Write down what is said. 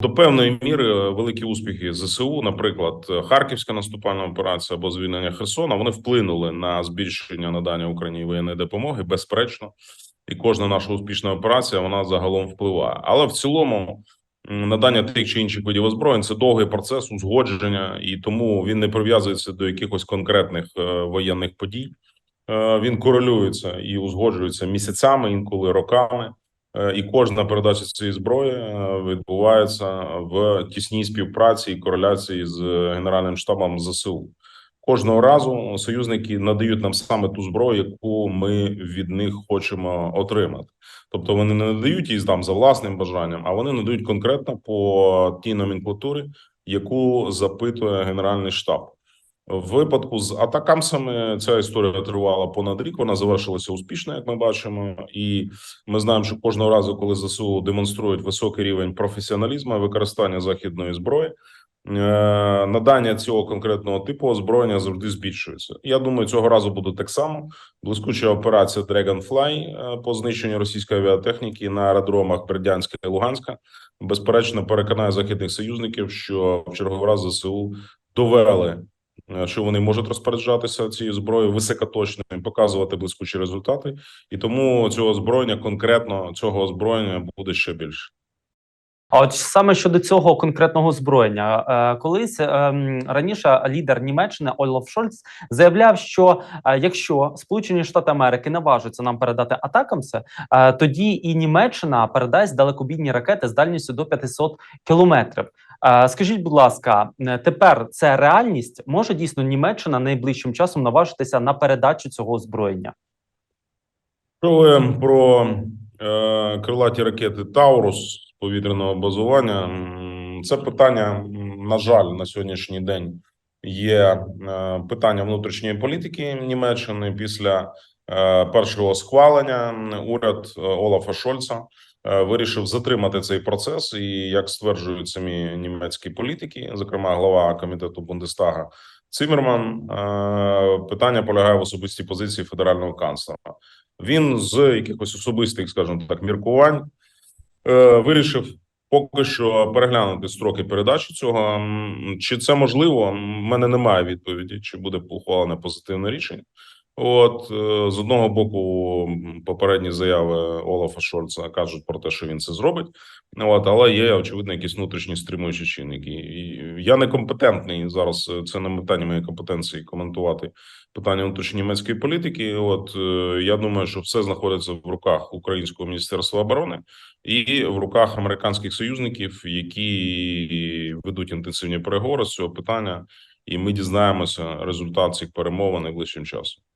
До певної міри е, великі успіхи ЗСУ, наприклад, е, Харківська наступальна операція або звільнення Херсона, вони вплинули на збільшення надання Україні воєнної допомоги, безперечно, і кожна наша успішна операція вона загалом впливає. Але в цілому надання тих чи інших видів озброєнь це довгий процес узгодження, і тому він не прив'язується до якихось конкретних е, воєнних подій. Він корелюється і узгоджується місяцями, інколи роками. Е, І кожна передача цієї зброї е, відбувається в тісній співпраці і кореляції з Генеральним штабом ЗСУ. Кожного разу союзники надають нам саме ту зброю, яку ми від них хочемо отримати. Тобто вони не надають її там за власним бажанням, а вони надають конкретно по тій номенклатурі, яку запитує Генеральний штаб. В випадку з атакамсами ця історія тривала понад рік. Вона завершилася успішно, як ми бачимо, і ми знаємо, що кожного разу, коли ЗСУ демонструють високий рівень професіоналізму і використання західної зброї, е, надання цього конкретного типу озброєння завжди збільшується. Я думаю, цього разу буде так само. Блискуча операція Dragonfly е, по знищенню російської авіатехніки на аеродромах Бердянська і Луганська безперечно переконає західних союзників, що в черговий раз ЗСУ довели що вони можуть розпоряджатися цією зброєю високоточно і показувати блискучі результати, і тому цього озброєння конкретно цього озброєння буде ще більше. А от саме щодо цього конкретного озброєння, е, колись ем, раніше лідер Німеччини Олаф Шольц заявляв, що е, якщо Сполучені Штати Америки наважаться нам передати атакамси, е, тоді і Німеччина передасть далекобійні ракети з дальністю до 500 кілометрів. Е, Скажіть, будь ласка, е, тепер це реальність? Може дійсно Німеччина найближчим часом наважитися на передачу цього озброєння? Ви про е, крилаті ракети Таурус повітряного базування? Це питання, на жаль, на сьогоднішній день є е, питання внутрішньої політики Німеччини після е, першого схвалення. Уряд Олафа Шольца вирішив затримати цей процес. І як стверджують самі німецькі політики, зокрема глава комітету Бундестага Циммерман, е, питання полягає в особистій позиції федерального канцлера. Він з якихось особистих, скажімо так, міркувань е, вирішив поки що переглянути строки передачі цього. Чи це можливо? У мене немає відповіді, чи буде ухвалене позитивне рішення. От е, з одного боку, попередні заяви Олафа Шольца кажуть про те, що він це зробить. От, але є очевидно якісь внутрішні стримуючі чинники. І я не компетентний зараз. е, Це не питання моєї компетенції коментувати питання внутрішньонімецької політики. От е, я думаю, що все знаходиться в руках Українського міністерства оборони і в руках американських союзників, які ведуть інтенсивні переговори з цього питання, і ми дізнаємося результат цих перемовин найближчим часом.